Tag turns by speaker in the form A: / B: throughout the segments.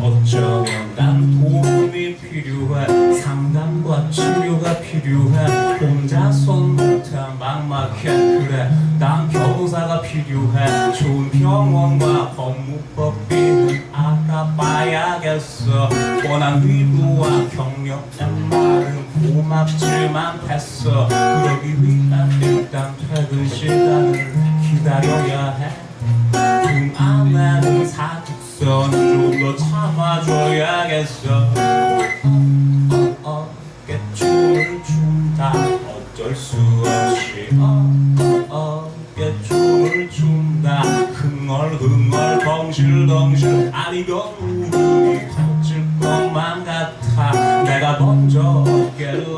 A: 어쩌면 난 도움이 필요해 상담과 치료가 필요해 혼자선 못해 막막해 그래. 난 변호사가 필요해 좋은 병원과 법무법인은 알아봐야겠어. 뻔한 의도와 경력된 말은 고맙지만 됐어. 그러기 위한 일단 퇴근 시간을 기다려야 해. 등 안에는 사직선 좀더 참아줘야겠어. 어, 어, 깨춤을 춘다 어쩔 수 없이 어, 어, 깨춤을 춘다. 흥얼흥얼 덩실덩실. 울음이 터질 것만 같아. 내가 먼저 어깨를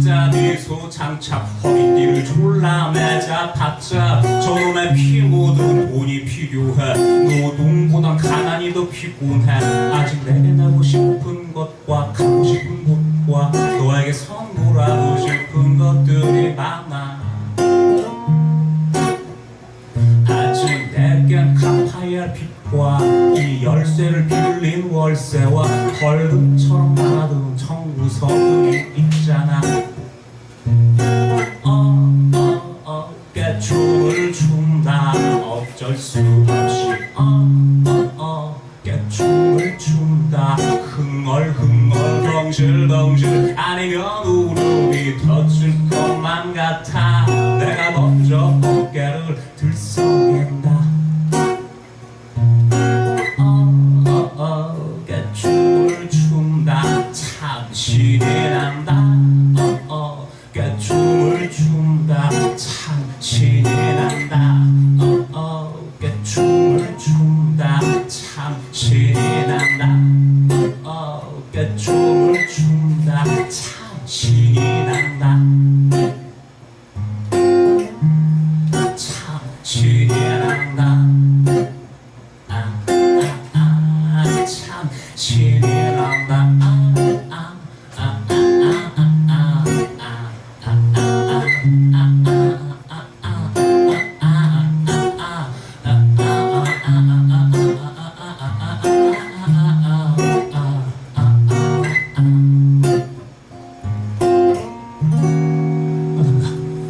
A: 소 장착 허리띠를 졸라 매자 바짝 저놈의 피 묻은 돈이 필요해. 노동보단 가난이 더 피곤해. 아직 내게 나고 싶은 것과 가고 싶은 곳과 너에게 선물하고 싶은 것들이 많아. 아직 내겐 갚아야 할 빚과 이 열쇠를 빌린 월세와 벌금처럼 많아도 청구서금이 어쩔 수 없이 어, 어, 어, 깨 춤을 춘다. 흥얼흥얼 덩실덩실. 아니면 울음이 터질 것만 같아 춤을 춘다. 참 신이 난다. 참 신이 난다. 아, 아, 아아참 신이